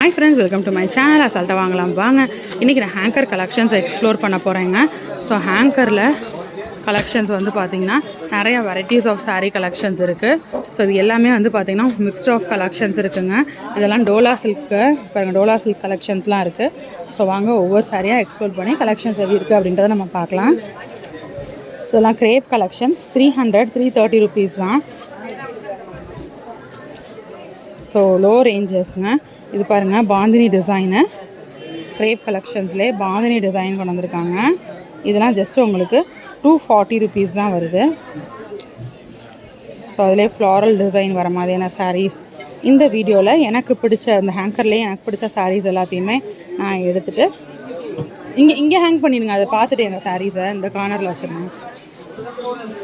Hi friends welcome to my channel அசால்ட்டாக வாங்கலாம். வாங்க. இன்றைக்கி நான் ஹேங்கர் கலெக்ஷன்ஸ் எக்ஸ்ப்ளோர் பண்ண போகிறேங்க ஸோ ஹேங்கரில் கலெக்ஷன்ஸ் வந்து பார்த்திங்கன்னா நிறைய வெரைட்டிஸ் ஆஃப் சாரீ கலெக்ஷன்ஸ் இருக்குது ஸோ இது எல்லாமே வந்து பார்த்திங்கன்னா மிக்ஸ்ட் ஆஃப் கலெக்ஷன்ஸ் இருக்குங்க. இதெல்லாம் டோலா சில்க்கு பாருங்கள் டோலா சில்க் கலெக்ஷன்ஸ்லாம் இருக்குது ஸோ வாங்க ஒவ்வொரு சாரியாக எக்ஸ்ப்ளோர் பண்ணி கலெக்ஷன்ஸ் எப்படி இருக்குது அப்படின்றத நம்ம பார்க்கலாம். ஸோ இதெல்லாம் crepe collections three hundred three thirty rupees தான். ஸோ லோ ரேஞ்சஸ்ங்க இது பாருங்கள் பாந்தினி டிசைனு ரேப் கலெக்ஷன்ஸ்லேயே பாந்தினி டிசைன் கொண்டு வந்திருக்காங்க. இதெல்லாம் ஜஸ்ட்டு உங்களுக்கு டூ ஃபார்ட்டி ருபீஸ் தான் வருது. ஸோ அதிலே ஃப்ளாரல் டிசைன் வர மாதிரியான சாரீஸ் இந்த வீடியோவில் எனக்கு பிடிச்ச அந்த ஹேங்கர்லேயே எனக்கு பிடிச்ச சாரீஸ் எல்லாத்தையுமே நான் எடுத்துகிட்டு இங்கே இங்கே ஹேங் பண்ணிடுங்க. அதை பார்த்துட்டு இந்த சாரீஸை இந்த கார்னரில் வச்சுருங்க.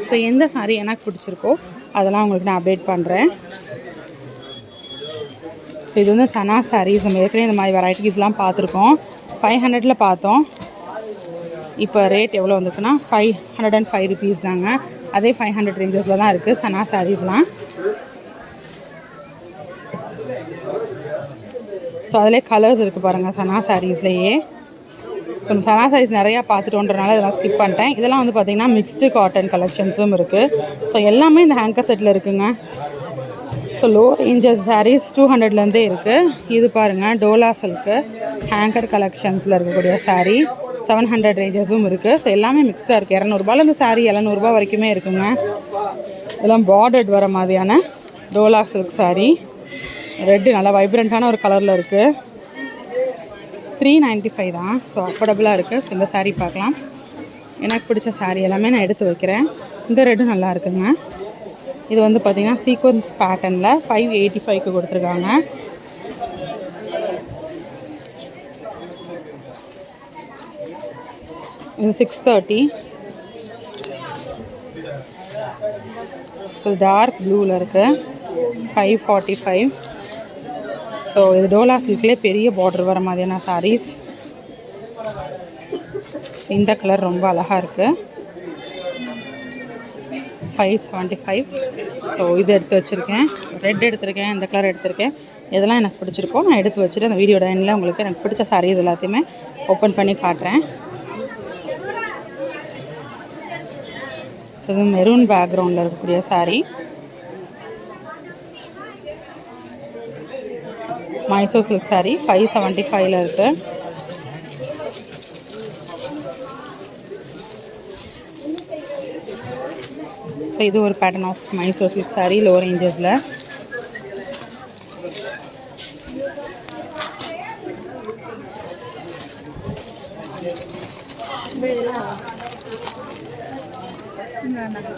ஸோ எந்த சாரீ எனக்கு பிடிச்சிருக்கோ அதெல்லாம் உங்களுக்கு நான் அப்டேட் பண்ணுறேன் இது வந்து சனா சாரீஸ் நம்ம ஏற்கனவே இந்த மாதிரி வெரைட்டிஸ்லாம் பார்த்துருக்கோம். ஃபைவ் ஹண்ட்ரடில் பார்த்தோம். இப்போ ரேட் எவ்வளோ வந்துருக்குன்னா five hundred and five rupees தாங்க. அதே ஃபைவ் ஹண்ட்ரட் ரேஞ்சஸில் தான் இருக்குது சனா சாரீஸ்லாம் ஸோ அதிலே கலர்ஸ் இருக்குது பாருங்கள் சனா சாரீஸ்லேயே ஸோ சனா சாரீஸ் நிறையா பார்த்துட்டோன்றனால இதெல்லாம் ஸ்கிப் பண்ணிட்டேன். இதெல்லாம் வந்து பார்த்திங்கன்னா மிக்ஸ்டு காட்டன் கலெக்ஷன்ஸும் இருக்குது ஸோ எல்லாமே இந்த ஹேங்கர் செட்டில் இருக்குங்க. So low ranges saris two ஹண்ட்ரட்லேருந்தே இருக்குது இது பாருங்கள் டோலா சில்க்கு ஹேங்கர் கலெக்ஷன்ஸில் இருக்கக்கூடிய சாரீ செவன் ஹண்ட்ரட் ரேஞ்சஸும் இருக்குது ஸோ எல்லாமே மிக்ஸ்டாக இருக்குது இரநூறுபாலேருந்து சாரீ எழுநூறுபா வரைக்குமே இருக்குங்க. இதெல்லாம் பார்டர்ட் வர மாதிரியான டோலா சில்க் சாரீ ரெட்டு நல்லா வைப்ரண்ட்டான ஒரு கலரில் இருக்குது த்ரீ நைன்ட்டி ஃபைவ் தான். ஸோ அஃபோர்டபுளாக இருக்குது ஸோ இந்த சாரீ பார்க்கலாம். எனக்கு பிடிச்ச சாரீ எல்லாமே நான் எடுத்து வைக்கிறேன். இந்த ரெட்டும் நல்லா இருக்குங்க. இது வந்து பார்த்திங்கன்னா சீக்வன்ஸ் பேட்டர்னில் ஃபைவ் எயிட்டி ஃபைவ்க்கு கொடுத்துருக்காங்க. இது சிக்ஸ் தேர்ட்டி ஸோ டார்க் ப்ளூவில் இருக்குது ஃபைவ் ஃபார்ட்டி ஃபைவ் ஸோ இது டோலா சில்க்லேயே பெரிய பார்டர் வர மாதிரியான சாரீஸ் இந்த கலர் ரொம்ப அழகாக இருக்குது ஃபைவ் செவன்ட்டி ஃபைவ் ஸோ இது எடுத்து வச்சுருக்கேன். ரெட் எடுத்திருக்கேன் இந்த கலர் எடுத்திருக்கேன். இதெல்லாம் எனக்கு பிடிச்சிருக்கோ நான் எடுத்து வச்சுட்டு அந்த வீடியோட எண்ணில் உங்களுக்கு எனக்கு பிடிச்ச சாரீஸ் எல்லாத்தையுமே ஓப்பன் பண்ணி காட்டுறேன். ஸோ இது மெரூன் பேக்ரவுண்டில் இருக்கக்கூடிய sari Mysore silk saree five seventy ஃபைவ்ல இருக்குது ஸோ இது ஒரு pattern of Mysore silk sari low. ரேஞ்சஸில்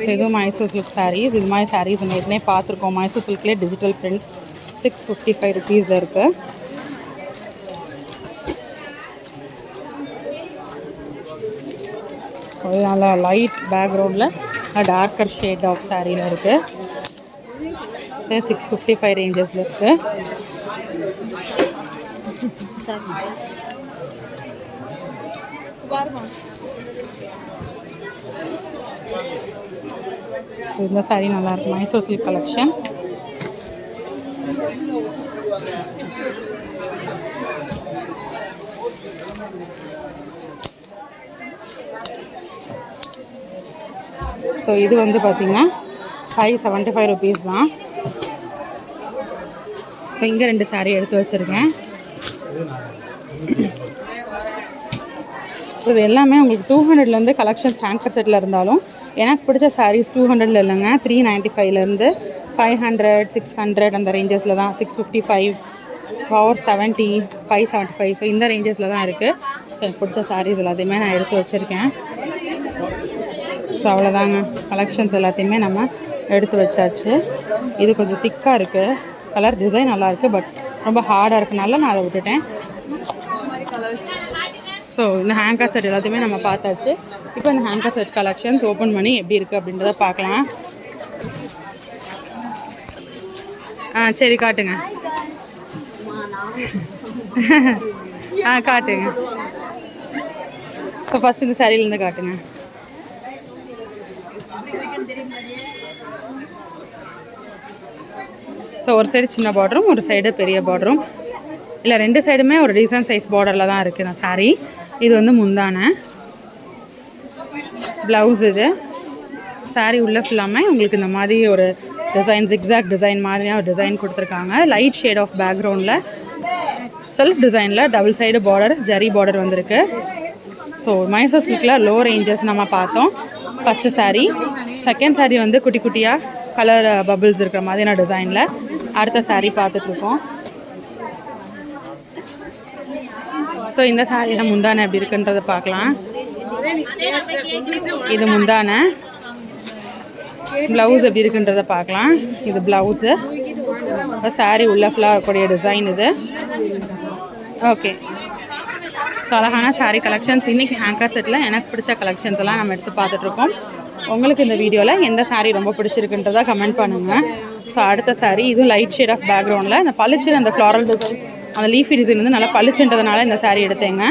இது மைசூர் சில்க் சாரீஸ் இது மாதிரி சாரீஸ் நம்ம ஏற்கனவே பார்த்துருக்கோம். Mysore சில்க்லேயே digital print six fifty five ருபீஸில் இருக்குது ஸோ இது நல்லா லைட் பேக்ரவுண்டில் டார்க்கர் ஷேட் ஆஃப் சாரியில் இருக்குது சிக்ஸ் ஃபிஃப்டி ஃபைவ் ரேஞ்சஸில் இருக்குது இந்த சாரீ நல்லாயிருக்கு மைசூர் சில்க் கலெக்ஷன் ஸோ இது வந்து பார்த்திங்கன்னா ஃபைவ் செவன்ட்டி ஃபைவ் ருபீஸ் தான். ஸோ இங்கே ரெண்டு சாரீ எடுத்து வச்சுருக்கேன். ஸோ இது எல்லாமே உங்களுக்கு டூ ஹண்ட்ரட்லேருந்து கலெக்ஷன்ஸ் ஹேங்கர் செட்டில் இருந்தாலும் எனக்கு பிடிச்ச சாரீஸ் டூ ஹண்ட்ரட்ல இல்லைங்க. த்ரீ நைன்ட்டி ஃபைவ்லேருந்து ஃபைவ் ஹண்ட்ரட் சிக்ஸ் ஹண்ட்ரட் அந்த ரேஞ்சஸில் தான். Six fifty five four seventy five seventy five so இந்த ரேஞ்சஸில் தான் இருக்குது ஸோ எனக்கு பிடிச்ச சாரீஸ் எல்லாத்தையுமே நான் எடுத்து வச்சுருக்கேன். ஸோ அவ்வளோதாங்க. கலெக்ஷன்ஸ் எல்லாத்தையுமே நம்ம எடுத்து வச்சாச்சு. இது கொஞ்சம் திக்காக இருக்குது கலர் டிசைன் நல்லாயிருக்கு பட் ரொம்ப ஹார்டாக இருக்கனால நான் அதை விட்டுட்டேன். ஸோ இந்த ஹேங்கர் செட் எல்லாத்தையுமே நம்ம பார்த்தாச்சு. இப்போ இந்த ஹேங்கர் செட் கலெக்ஷன்ஸ் ஓப்பன் பண்ணி எப்படி இருக்குது அப்படின்றத பார்க்கலாம். ஆ சரி காட்டுங்க. ஆ காட்டுங்க. ஸோ ஃபஸ்ட் இந்த சாரியிலேருந்து காட்டுங்க. ஸோ ஒரு சைடு சின்ன பார்டரும் ஒரு சைடு பெரிய பார்டரும் இல்லை ரெண்டு சைடுமே ஒரு டீசன்ட் சைஸ் பார்டரில் தான் இருக்குது நான் saree. இது வந்து முந்தான. ப்ளவுஸ் இது. சாரீ உள்ள ஃபுல்லாமே உங்களுக்கு இந்த மாதிரி ஒரு டிசைன் ஜிக்ஸாக் டிசைன் மாதிரியாக ஒரு டிசைன் கொடுத்துருக்காங்க. லைட் ஷேட் ஆஃப் பேக்ரவுண்டில் செல்ஃப் டிசைனில் double side border zari border வந்திருக்கு. ஸோ மைசூர் சில்கில் லோ ரேஞ்சஸ் நம்ம பார்த்தோம். ஃபஸ்ட்டு சாரீ செகண்ட் சாரீ வந்து குட்டி குட்டியாக கலர் பபிள்ஸ் இருக்கிற மாதிரியான டிசைனில் அடுத்த சாரீ பார்த்துட்ருக்கோம். ஸோ இந்த சாரியில் முந்தானை எப்படி இருக்குன்றதை பார்க்கலாம். இது முந்தானை. ப்ளவுஸ் எப்படி இருக்குன்றதை பார்க்கலாம். இது ப்ளவுஸு சாரீ உள்ள ஃபுல்லாக இருக்கக்கூடிய டிசைன் இது. ஓகே ஸோ அழகான சாரீ கலெக்ஷன்ஸ் இன்றைக்கி ஹேங்கர் செட்டில் எனக்கு பிடிச்ச கலெக்ஷன்ஸ் எல்லாம் நம்ம எடுத்து பார்த்துட்ருக்கோம். உங்களுக்கு இந்த வீடியோவில் எந்த சாரீ ரொம்ப பிடிச்சிருக்குன்றதை கமெண்ட் பண்ணுங்கள் ஸோ அடுத்த சாரீ இதுவும் லைட் ஷேட் ஆஃப் பேக்ரவுண்டில் அந்த பளிச்சு அந்த ஃப்ளாரல் டிசைன் அந்த லீஃபி டிசைன் வந்து நல்லா பளிச்சுன்றதுனால இந்த saree எடுத்தேங்க.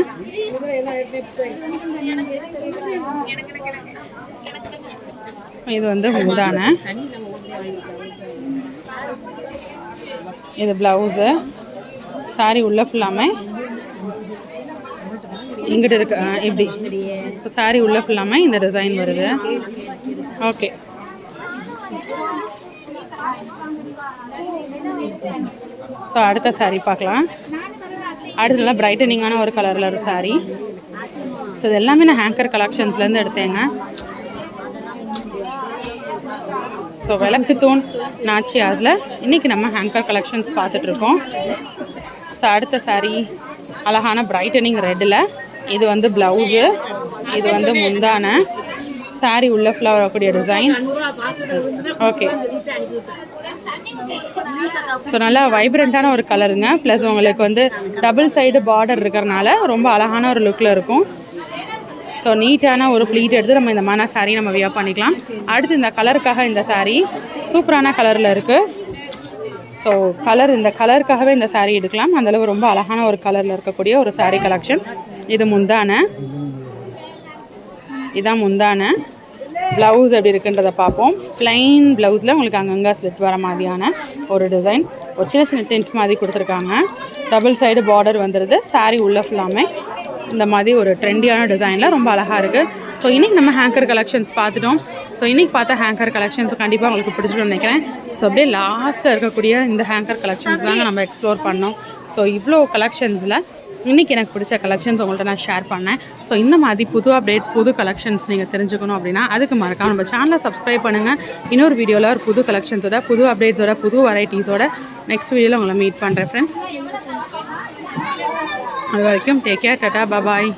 இது வந்து முந்தானை. இது ப்ளவுஸு saree உள்ள ஃபுல்லாமே இங்கிட்ட இருக்கு ஆ, இப்படி. இப்போ saree உள்ள ஃபுல்லாமே இந்த டிசைன் வருது. ஓகே ஸோ அடுத்த சாரீ பார்க்கலாம். அடுத்து நல்லா பிரைட்டனிங்கான ஒரு கலரில் ஒரு சாரீ ஸோ இது எல்லாமே நான் ஹேங்கர் கலெக்ஷன்ஸ்லேருந்து எடுத்தேங்க. ஸோ விளக்கு தூண் நாச்சியாஸில் இன்றைக்கி நம்ம ஹேங்கர் கலெக்ஷன்ஸ் பார்த்துட்ருக்கோம் ஸோ அடுத்த சாரீ அழகான பிரைட்டனிங் ரெட்டில் இது வந்து ப்ளவுஸு இது வந்து முந்தானை. சாரி உள்ள ஃபுல்லாக வரக்கூடிய டிசைன் ஓகே ஸோ நல்லா வைப்ரண்ட்டான ஒரு கலருங்க ப்ளஸ் உங்களுக்கு வந்து டபுள் சைடு பார்டர் இருக்கிறனால ரொம்ப அழகான ஒரு லுக்கில் இருக்கும். ஸோ நீட்டான ஒரு ப்ளீட் எடுத்து நம்ம இந்த மாதிரி saree நம்ம வியர் பண்ணிக்கலாம். அடுத்து இந்த கலருக்காக இந்த saree சூப்பரான கலரில் இருக்குது ஸோ கலர் இந்த கலருக்காகவே இந்த saree எடுக்கலாம். அந்தளவு ரொம்ப அழகான ஒரு கலரில் இருக்கக்கூடிய ஒரு saree கலெக்ஷன் இது முந்தான. இதான் முந்தான. ப்ளவுஸ் எப்படி இருக்குன்றதை பார்ப்போம். ப்ளைன் ப்ளவுஸில் உங்களுக்கு அங்கங்கே ஸ்லிட் வர மாதிரியான ஒரு டிசைன் ஒரு சின்ன சின்ன டென்ட் மாதிரி கொடுத்துருக்காங்க. டபுள் சைடு பார்டர் வந்துடுது சாரீ உள்ள ஃபுல்லாமே இந்த மாதிரி ஒரு ட்ரெண்டியான டிசைனில் ரொம்ப அழகாக இருக்குது ஸோ இன்றைக்கி நம்ம ஹேங்கர் கலெக்ஷன்ஸ் பார்த்துட்டோம். ஸோ இன்றைக்கி பார்த்தா ஹேங்கர் கலெக்ஷன்ஸ் கண்டிப்பாக உங்களுக்கு பிடிச்சிருக்கும்னு நினைக்கிறேன். ஸோ அப்படியே லாஸ்ட்டில் இருக்கக்கூடிய இந்த ஹேங்கர் கலெக்ஷன்ஸ் தாங்க நம்ம எக்ஸ்ப்ளோர் பண்ணோம். ஸோ இவ்வளோ கலெக்ஷன்ஸில் இன்றைக்கி எனக்கு பிடிச்ச கலெக்ஷன்ஸ் உங்கள்கிட்ட நான் ஷேர் பண்ணேன். ஸோ இந்த மாதிரி புது அப்டேட்ஸ் புது கலெக்ஷன்ஸ் நீங்கள் தெரிஞ்சுக்கணும் அப்படின்னா அதுக்கு மறக்காம நம்ம சேனலை சப்ஸ்கிரைப் பண்ணுங்கள் இன்னொரு வீடியோவில் ஒரு புது கலெக்ஷன்ஸோட புது அப்டேட்ஸோட புது வெரைட்டிஸோட நெக்ஸ்ட் வீடியோவில் உங்களை மீட் பண்ணுறேன் ஃப்ரெண்ட்ஸ் அது வரைக்கும் டேக் கேர் டட்டா பபாய்